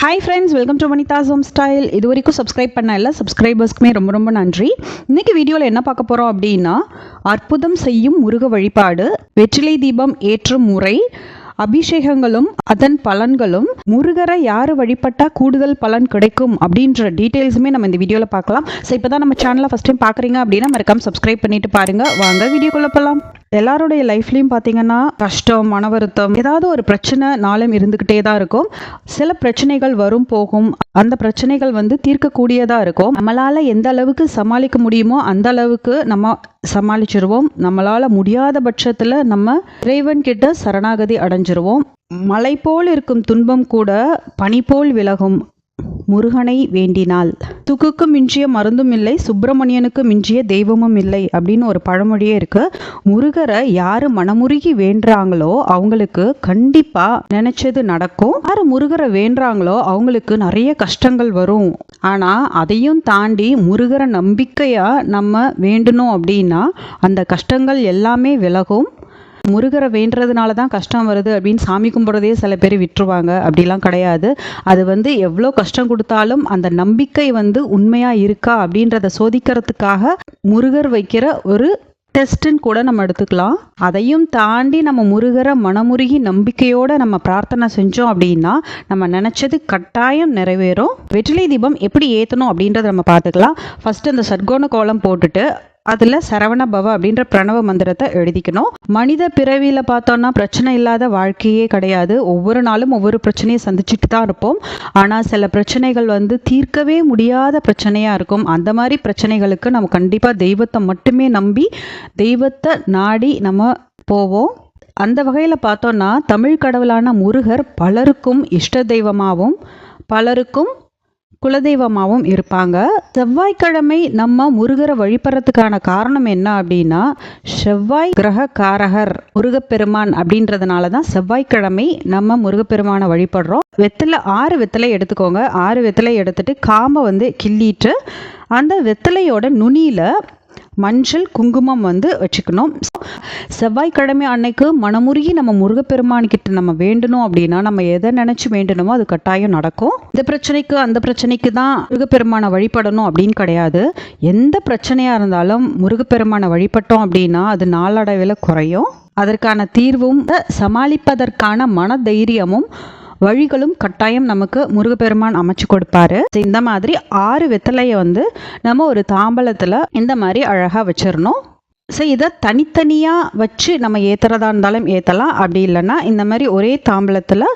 Hi friends welcome to Vanitha's home style இது வரைக்கும் subscribe பண்ண எல்லா சப்ஸ்கிரைபர்ஸ்க்குமே ரொம்ப ரொம்ப நன்றி. இன்றைக்கி வீடியோவில் என்ன பார்க்க போகிறோம் அப்படின்னா அற்புதம் செய்யும் முருக வழிபாடு வெற்றிலை தீபம் ஏற்றும் முறை அபிஷேகங்களும் அதன் பலன்களும் முருகரை யார் வழிபட்டால் கூடுதல் பலன் கிடைக்கும் அப்படின்ற டீட்டெயில்ஸுமே நம்ம இந்த வீடியோவில் பார்க்கலாம். ஸோ இப்போ தான் நம்ம சேனலை ஃபஸ்ட் டைம் பார்க்குறீங்க அப்படின்னா மறக்காமல் சப்ஸ்கிரைப் பண்ணிட்டு பாருங்க. வாங்க வீடியோ போகலாம் எல்லாருடைய லைஃப்லையும் பார்த்தீங்கன்னா கஷ்டம் மன வருத்தம் ஏதாவது ஒரு பிரச்சனை நாளும் இருந்துக்கிட்டே தான் இருக்கும். சில பிரச்சனைகள் வரும் போகும். அந்த பிரச்சனைகள் வந்து தீர்க்கக்கூடியதாக இருக்கும். நம்மளால் எந்த அளவுக்கு சமாளிக்க முடியுமோ அந்த அளவுக்கு நம்ம சமாளிச்சிருவோம். நம்மளால் முடியாத பட்சத்தில் நம்ம இறைவன் கிட்ட சரணாகதி அடைஞ்சிருவோம். மலை போல் இருக்கும் துன்பம் கூட பனி போல் விலகும். முருகனை வேண்டினாள். துக்குக்கு மிஞ்சிய மருந்தும் இல்லை சுப்பிரமணியனுக்கு மிஞ்சிய தெய்வமும் இல்லை அப்படின்னு ஒரு பழமொழியே இருக்கு. முருகரை யாரு மனமுருகி வேண்டுறாங்களோ அவங்களுக்கு கண்டிப்பா நினைச்சது நடக்கும். யாரு முருகரை வேண்டுறாங்களோ அவங்களுக்கு நிறைய கஷ்டங்கள் வரும். ஆனா அதையும் தாண்டி முருகரை நம்பிக்கையா நம்ம வேண்டணும் அப்படின்னா அந்த கஷ்டங்கள் எல்லாமே விலகும். முருகரை வேண்டுறதுனால தான் கஷ்டம் வருது அப்படின்னு சாமி கும்பிட்றதே சில பேர் விட்டுருவாங்க. அப்படிலாம் கிடையாது. அது வந்து எவ்வளோ கஷ்டம் கொடுத்தாலும் அந்த நம்பிக்கை வந்து உண்மையாக இருக்கா அப்படின்றத சோதிக்கிறதுக்காக முருகர் வைக்கிற ஒரு டெஸ்ட்டுன்னு கூட நம்ம எடுத்துக்கலாம். அதையும் தாண்டி நம்ம முருகரை மனமுருகி நம்பிக்கையோட நம்ம பிரார்த்தனை செஞ்சோம் அப்படின்னா நம்ம நினச்சது கட்டாயம் நிறைவேறும். வெற்றிலை தீபம் எப்படி ஏற்றணும் அப்படின்றத நம்ம பார்த்துக்கலாம். ஃபஸ்ட்டு அந்த சட்கோண கோலம் போட்டுட்டு அதில் சரவண பவ அப்படின்ற பிரணவ மந்திரத்தை எழுதிக்கணும். மனித பிறவியில் பார்த்தோன்னா பிரச்சனை இல்லாத வாழ்க்கையே கிடையாது. ஒவ்வொரு நாளும் ஒவ்வொரு பிரச்சனையை சந்திச்சுட்டு தான் இருப்போம். ஆனால் சில பிரச்சனைகள் வந்து தீர்க்கவே முடியாத பிரச்சனையாக இருக்கும். அந்த மாதிரி பிரச்சனைகளுக்கு நம்ம கண்டிப்பாக தெய்வத்தை மட்டுமே நம்பி தெய்வத்தை நாடி நம்ம போவோம். அந்த வகையில் பார்த்தோன்னா தமிழ் கடவுளான முருகர் பலருக்கும் இஷ்ட தெய்வமாகவும் பலருக்கும் குலதெய்வமாகவும் இருப்பாங்க. செவ்வாய்க்கிழமை நம்ம முருகரை வழிபடுறதுக்கான காரணம் என்ன அப்படின்னா செவ்வாய் கிரக காரகர் முருகப்பெருமான் அப்படின்றதுனால தான் செவ்வாய்க்கிழமை நம்ம முருகப்பெருமானை வழிபடுறோம். வெத்தலை ஆறு வெத்தலை எடுத்துக்கோங்க. ஆறு வெத்தலை எடுத்துட்டு காம்பை வந்து கிள்ளிட்டு அந்த வெத்தலையோட நுனியில் மஞ்சள் குங்குமம் வந்து வச்சுக்கணும். செவ்வாய்க்கிழமை அன்னைக்கு மனமுருகி நம்ம முருகப்பெருமான்கிட்ட நம்ம வேண்டணும் அப்படின்னா நம்ம எதை நினைச்சு வேண்டணுமோ அது கட்டாயம் நடக்கும். இந்த பிரச்சனைக்கு அந்த பிரச்சனைக்கு தான் முருகப்பெருமானை வழிபடணும் அப்படின்னு கிடையாது. எந்த பிரச்சனையாக இருந்தாலும் முருகப்பெருமானை வழிபட்டோம் அப்படின்னா அது நாளடைவில் குறையும். அதற்கான தீர்வும் சமாளிப்பதற்கான மன தைரியமும் வழிகளும் கட்டாயம் நமக்கு முருகப்பெருமான் அமைச்சு கொடுப்பாரு. இந்த மாதிரி ஆறு வெத்தலையை வந்து நம்ம ஒரு தாம்பலத்தில் இந்த மாதிரி அழகாக வச்சிடணும். ஸோ இதை தனித்தனியாக வச்சு நம்ம ஏற்றுறதா இருந்தாலும் ஏற்றலாம் அப்படி இல்லைன்னா இந்த மாதிரி ஒரே தாம்பலத்தில்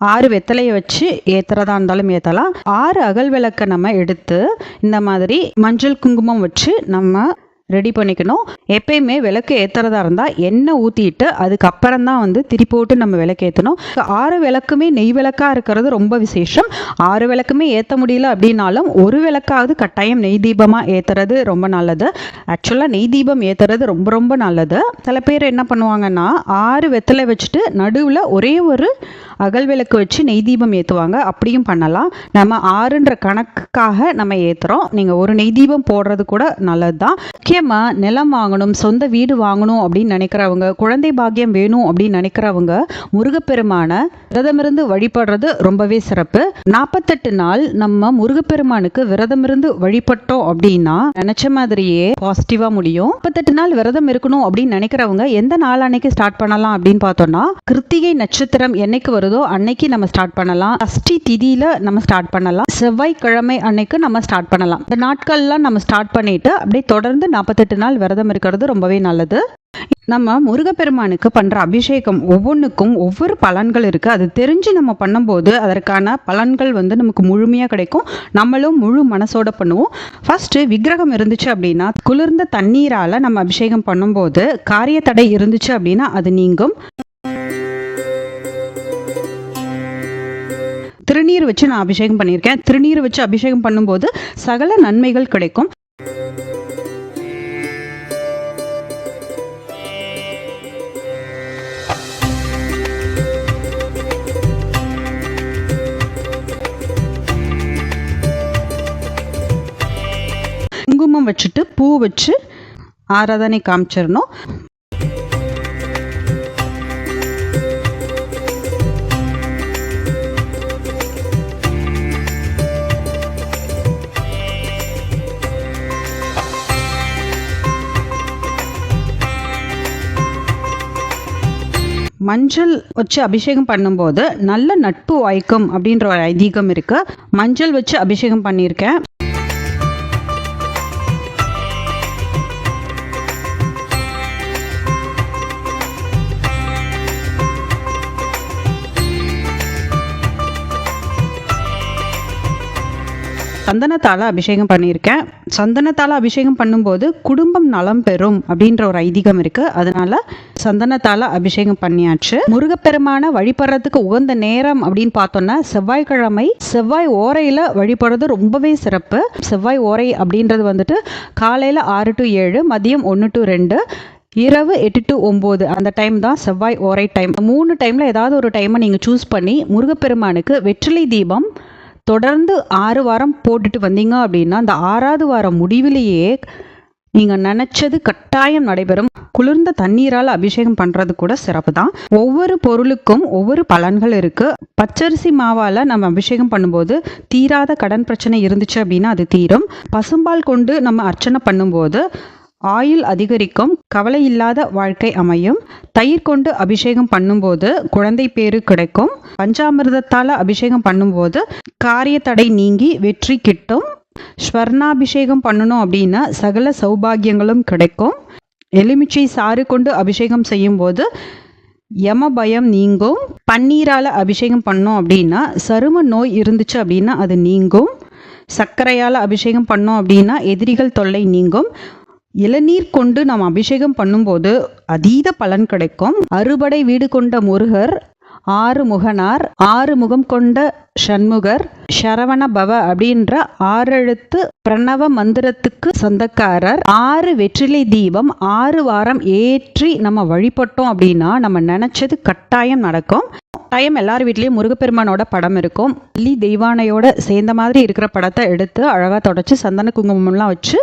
ஆறு வெத்தலையை வச்சு ஏற்றுறதா இருந்தாலும் ஏற்றலாம் ஆறு அகல் விளக்கை நம்ம எடுத்து இந்த மாதிரி மஞ்சள் குங்குமம் வச்சு நம்ம ரெடி பண்ணிக்கணும். எப்பயுமே விளக்கு ஏற்றுறதா இருந்தால் எண்ணெய் ஊற்றிட்டு அதுக்கப்புறம் தான் வந்து திரி போட்டு நம்ம விளக்கு ஏற்றணும் ஆறு விளக்குமே நெய் விளக்காக இருக்கிறது ரொம்ப விசேஷம். ஆறு விளக்குமே ஏற்ற முடியல அப்படின்னாலும் ஒரு விளக்காவது கட்டாயம் நெய் தீபமாக ஏற்றுறது ரொம்ப நல்லது. ஆக்சுவலாக நெய் தீபம் ஏற்றுறது ரொம்ப ரொம்ப நல்லது. சில பேர் என்ன பண்ணுவாங்கன்னா ஆறு வெத்தலை வச்சுட்டு நடுவில் ஒரே ஒரு அகல் விளக்கு வச்சு நெய் தீபம் ஏற்றுவாங்க அப்படியும் பண்ணலாம். நம்ம ஆறுன்ற கணக்குக்காக நம்ம ஏற்றுறோம் நீங்கள் ஒரு நெய் தீபம் போடுறது கூட நல்லது தான் முக்கியமாக நிலம் வாங்கணும் சொந்த வீடு வாங்கணும் அப்படின்னு நினைக்கிறவங்க குழந்தை பாக்கியம் வேணும் அப்படின்னு நினைக்கிறவங்க முருகப்பெருமான விரதமிருந்து வழிபடுறது ரொம்பவே சிறப்பு. நாற்பத்தெட்டு நாள் நம்ம முருகப்பெருமானுக்கு விரதமிருந்து வழிபட்டோம் அப்படின்னா நினைச்ச மாதிரியே பாசிட்டிவா முடியும். முப்பத்தெட்டு நாள் விரதம் இருக்கணும் அப்படின்னு நினைக்கிறவங்க எந்த நாள் அன்னைக்கு ஸ்டார்ட் பண்ணலாம் அப்படின்னு பார்த்தோம்னா கிருத்திகை நட்சத்திரம் என்னைக்கு வரும் வருதோ அன்னைக்கு நம்ம ஸ்டார்ட் பண்ணலாம். அஷ்டி திதியில நம்ம ஸ்டார்ட் பண்ணலாம். செவ்வாய்க்கிழமை அன்னைக்கு நம்ம ஸ்டார்ட் பண்ணலாம். இந்த நாட்கள்லாம் நம்ம ஸ்டார்ட் பண்ணிட்டு அப்படியே தொடர்ந்து நாற்பத்தெட்டு நாள் விரதம் இருக்கிறது ரொம்பவே நல்லது. நம்ம முருகப்பெருமானுக்கு பண்ணுற அபிஷேகம் ஒவ்வொன்றுக்கும் ஒவ்வொரு பலன்கள் இருக்குது அது தெரிஞ்சு நம்ம பண்ணும்போது அதற்கான பலன்கள் வந்து நமக்கு முழுமையாக கிடைக்கும். நம்மளும் முழு மனசோட பண்ணுவோம். ஃபஸ்ட்டு விக்கிரகம் இருந்துச்சு அப்படின்னா குளிர்ந்த தண்ணீரால் நம்ம அபிஷேகம் பண்ணும்போது காரிய தடை இருந்துச்சு அப்படின்னா அது நீங்கும். திருநீர் வச்சு நான் அபிஷேகம் பண்ணியிருக்கேன். திருநீர் வச்சு அபிஷேகம் பண்ணும்போது சகல நன்மைகள் கிடைக்கும். குங்குமம் வச்சுட்டு பூ வச்சு ஆராதனை காமிச்சிடணும். மஞ்சள் வச்சு அபிஷேகம் பண்ணும்போது நல்ல நட்பு வாய்க்கும் அப்படின்ற ஒரு ஐதீகம் இருக்குது மஞ்சள் வச்சு அபிஷேகம் பண்ணியிருக்கேன். சந்தனத்தால் அபிஷேகம் பண்ணியிருக்கேன். சந்தனத்தால் அபிஷேகம் பண்ணும்போது குடும்பம் நலம் பெறும் அப்படின்ற ஒரு ஐதீகம் இருக்குது அதனால சந்தனத்தால் அபிஷேகம் பண்ணியாச்சு. முருகப்பெருமான வழிபடுறதுக்கு உகந்த நேரம் அப்படின்னு பார்த்தோன்னா செவ்வாய்க்கிழமை. செவ்வாய் ஓரையில் வழிபடுறது ரொம்பவே சிறப்பு. செவ்வாய் ஓரை அப்படின்றது வந்துட்டு காலையில் ஆறு டு ஏழு மதியம் ஒன்று டு ரெண்டு இரவு எட்டு டு ஒம்பது. அந்த டைம் தான் செவ்வாய் ஓரை டைம் மூணு டைமில் ஏதாவது ஒரு டைமை நீங்கள் சூஸ் பண்ணி முருகப்பெருமானுக்கு வெற்றிலை தீபம் தொடர்ந்து ஆறு வாரம் போட்டுட்டு வந்தீங்க அப்படின்னா அந்த ஆறாவது வாரம் முடிவிலேயே நீங்கள் நினச்சது கட்டாயம் நடைபெறும். குளிர்ந்த தண்ணீரால் அபிஷேகம் பண்ணுறது கூட சிறப்பு தான் ஒவ்வொரு பொருளுக்கும் ஒவ்வொரு பலன்கள் இருக்குது பச்சரிசி மாவால் நம்ம அபிஷேகம் பண்ணும்போது தீராத கடன் பிரச்சனை இருந்துச்சு அப்படின்னா அது தீரும். பசும்பால் கொண்டு நம்ம அர்ச்சனை பண்ணும்போது ஆயுள் அதிகரிக்கும் கவலை இல்லாத வாழ்க்கை அமையும். தயிர் கொண்டு அபிஷேகம் பண்ணும்போது குழந்தை பேரு கிடைக்கும். பஞ்சாமிர்தத்தால் அபிஷேகம் பண்ணும்போது காரிய தடை நீங்கி வெற்றி கிட்டும். ஸ்வர்ணாபிஷேகம் பண்ணணும் அப்படின்னா சகல சௌபாகியங்களும் கிடைக்கும். எலுமிச்சை சாறு கொண்டு அபிஷேகம் செய்யும்போது யம பயம் நீங்கும். பன்னீரால் அபிஷேகம் பண்ணோம் அப்படின்னா சரும நோய் இருந்துச்சு அப்படின்னா அது நீங்கும். சர்க்கரையால் அபிஷேகம் பண்ணோம் அப்படின்னா எதிரிகள் தொல்லை நீங்கும். இளநீர் கொண்டு நாம் அபிஷேகம் பண்ணும்போது அதீத பலன் கிடைக்கும். அறுபடை வீடு கொண்ட முருகர் ஆறு முகனார் ஆறு முகம் கொண்ட ஷண்முகர் சரவண பவ அப்படின்ற ஆறெழுத்து பிரணவ மந்திரத்துக்கு சொந்தக்காரர் ஆறு வெற்றிலை தீபம் ஆறு வாரம் ஏற்றி நம்ம வழிபட்டோம் அப்படின்னா நம்ம நினைச்சது கட்டாயம் நடக்கும். டைம் எல்லார் வீட்லேயும் முருகப்பெருமானோட படம் இருக்கும். லி தெய்வானையோட சேர்ந்த மாதிரி இருக்கிற படத்தை எடுத்து அழகாக தொடச்சி சந்தன குங்குமம்லாம் வச்சு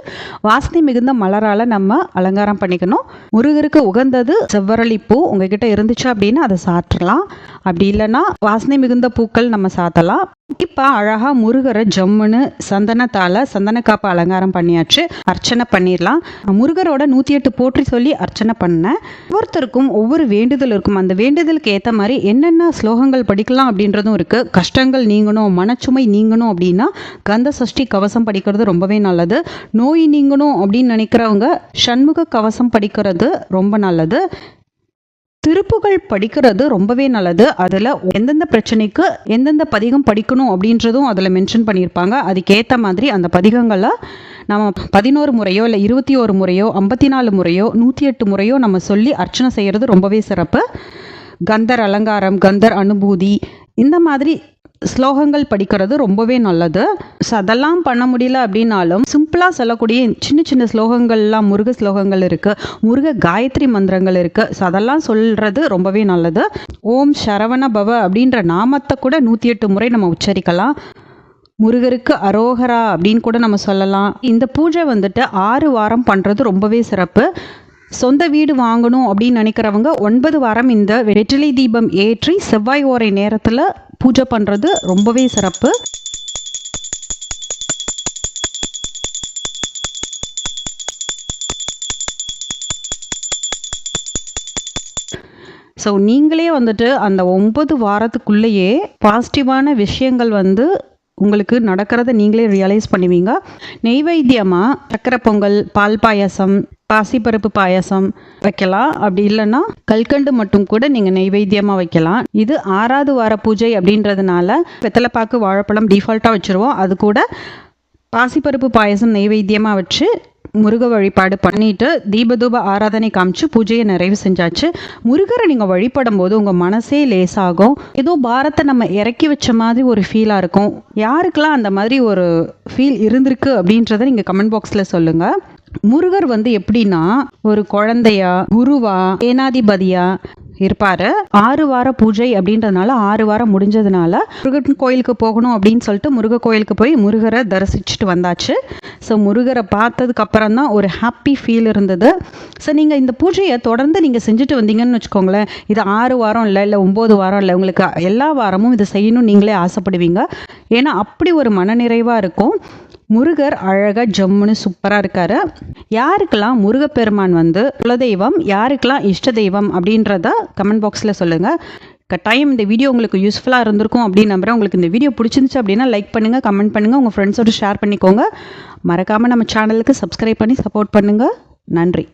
வாசனை மிகுந்த மலரால் நம்ம அலங்காரம் பண்ணிக்கணும். முருகருக்கு உகந்தது செவ்வரளி பூ உங்ககிட்ட இருந்துச்சு அப்படின்னா அதை சாற்றலாம் அப்படி இல்லைன்னா வாசனை மிகுந்த பூக்கள் நம்ம சாத்தலாம். இப்போ அழகாக முருகரை ஜம்முன்னு சந்தனத்தால் சந்தன அலங்காரம் பண்ணியாச்சு அர்ச்சனை பண்ணிடலாம் முருகரோட நூற்றி எட்டு போற்றி சொல்லி அர்ச்சனை பண்ணேன். ஒவ்வொருத்தருக்கும் ஒவ்வொரு வேண்டுதல் இருக்கும். அந்த வேண்டுதலுக்கு ஏற்ற மாதிரி என்னென்ன ஸ்லோகங்கள் படிக்கலாம் அப்படின்றதும் இருக்குது கஷ்டங்கள் நீங்கணும் மனச்சுமை நீங்கணும் அப்படின்னா கந்த சஷ்டி கவசம் படிக்கிறது ரொம்பவே நல்லது. நோய் நீங்கணும் அப்படின்னு நினைக்கிறவங்க சண்முக கவசம் படிக்கிறது ரொம்ப நல்லது. திருப்புகள் படிக்கிறது ரொம்பவே நல்லது. அதில் எந்தெந்த பிரச்சனைக்கு எந்தெந்த பதிகம் படிக்கணும் அப்படின்றதும் அதில் மென்ஷன் பண்ணியிருப்பாங்க. அதுக்கேற்ற மாதிரி அந்த பதிகங்களை நம்ம பதினோரு முறையோ இல்லை இருபத்தி ஒரு முறையோ ஐம்பத்தி நாலு முறையோ நூற்றி எட்டு முறையோ நம்ம சொல்லி அர்ச்சனை செய்கிறது ரொம்பவே சிறப்பு. கந்தர் அலங்காரம் கந்தர் அனுபூதி இந்த மாதிரி ஸ்லோகங்கள் படிக்கிறது ரொம்பவே நல்லது. ஸோ அதெல்லாம் பண்ண முடியல அப்படின்னாலும் சிம்பிளாக சொல்லக்கூடிய சின்ன சின்ன ஸ்லோகங்கள்லாம் முருக ஸ்லோகங்கள் இருக்குது முருக காயத்ரி மந்திரங்கள் இருக்குது ஸோ அதெல்லாம் சொல்கிறது ரொம்பவே நல்லது. ஓம் சரவண பவ அப்படின்ற நாமத்தை கூட நூற்றி எட்டு முறை நம்ம உச்சரிக்கலாம். முருகருக்கு அரோகரா அப்படின்னு கூட நம்ம சொல்லலாம். இந்த பூஜை வந்துட்டு ஆறு வாரம் பண்ணுறது ரொம்பவே சிறப்பு. சொந்த வீடு வாங்கணும் அப்படின்னு நினைக்கிறவங்க ஒன்பது வாரம் இந்த வெற்றிலை தீபம் ஏற்றி செவ்வாய் ஓரை நேரத்தில் பூஜை பண்ணுறது ரொம்பவே சிறப்பு. ஸோ நீங்களே வந்துட்டு அந்த ஒன்பது வாரத்துக்குள்ளேயே பாசிட்டிவான விஷயங்கள் வந்து உங்களுக்கு நடக்கிறத நீங்களே ரியலைஸ் பண்ணுவீங்க. நெய்வேத்தியமாக சக்கரை பொங்கல் பால் பாயாசம் பாசிப்பருப்பு பாயாசம் வைக்கலாம். அப்படி இல்லைன்னா கல்கண்டு மட்டும் கூட நீங்கள் நெய்வேத்தியமாக வைக்கலாம். இது ஆறாவது வார பூஜை அப்படின்றதுனால வெத்தலைப்பாக்கு வாழைப்பழம் டிஃபால்ட்டாக வச்சுருவோம். அது கூட பாசிப்பருப்பு பாயசம் நெய்வேத்தியமாக வச்சு முருக வழிபாடு பண்ணிட்டு தீபதூப ஆராதனை காமிச்சு பூஜையை நிறைவு செஞ்சாச்சு. முருகரை நீங்கள் வழிபடும் போது உங்கள் மனசே லேசாகும். ஏதோ பாரத்தை நம்ம இறக்கி வச்ச மாதிரி ஒரு ஃபீலாக இருக்கும். யாருக்கெல்லாம் அந்த மாதிரி ஒரு ஃபீல் இருந்திருக்கு அப்படின்றத நீங்கள் கமெண்ட் பாக்ஸில் சொல்லுங்கள் முருகர் வந்து எப்படின்னா ஒரு குழந்தையா குருவா சேனாதிபதியா இருப்பாரு. ஆறு வார பூஜை அப்படின்றதுனால ஆறு வாரம் முடிஞ்சதுனால முருகன் கோயிலுக்கு போகணும் அப்படின்னு சொல்லிட்டு முருக கோயிலுக்கு போய் முருகரை தரிசிச்சுட்டு வந்தாச்சு. ஸோ முருகரை பார்த்ததுக்கு அப்புறம் தான் ஒரு ஹாப்பி ஃபீல் இருந்தது. ஸோ நீங்கள் இந்த பூஜையை தொடர்ந்து நீங்கள் செஞ்சுட்டு வந்தீங்கன்னு வச்சுக்கோங்களேன். இது ஆறு வாரம் இல்லை இல்லை ஒம்பது வாரம் இல்லை உங்களுக்கு எல்லா வாரமும் இதை செய்யணும்னு நீங்களே ஆசைப்படுவீங்க. ஏன்னா அப்படி ஒரு மனநிறைவாக இருக்கும். முருகர் அழகாக ஜம்முன்னு சூப்பராக இருக்கார். யாருக்கெல்லாம் முருகப்பெருமான் வந்து குலதெய்வம் யாருக்கெல்லாம் இஷ்ட தெய்வம் அப்படின்றத கமெண்ட் பாக்ஸில் சொல்லுங்கள் கட்டாயம் இந்த வீடியோ உங்களுக்கு யூஸ்ஃபுல்லாக இருந்திருக்கும் அப்படின்னு நம்புகிறேன் உங்களுக்கு இந்த வீடியோ பிடிச்சிருந்துச்சு அப்படின்னா லைக் பண்ணுங்கள் கமெண்ட் பண்ணுங்கள் உங்கள் ஃப்ரெண்ட்ஸோட ஷேர் பண்ணிக்கோங்க. மறக்காமல் நம்ம சேனலுக்கு சப்ஸ்கிரைப் பண்ணி சப்போர்ட் பண்ணுங்கள் நன்றி.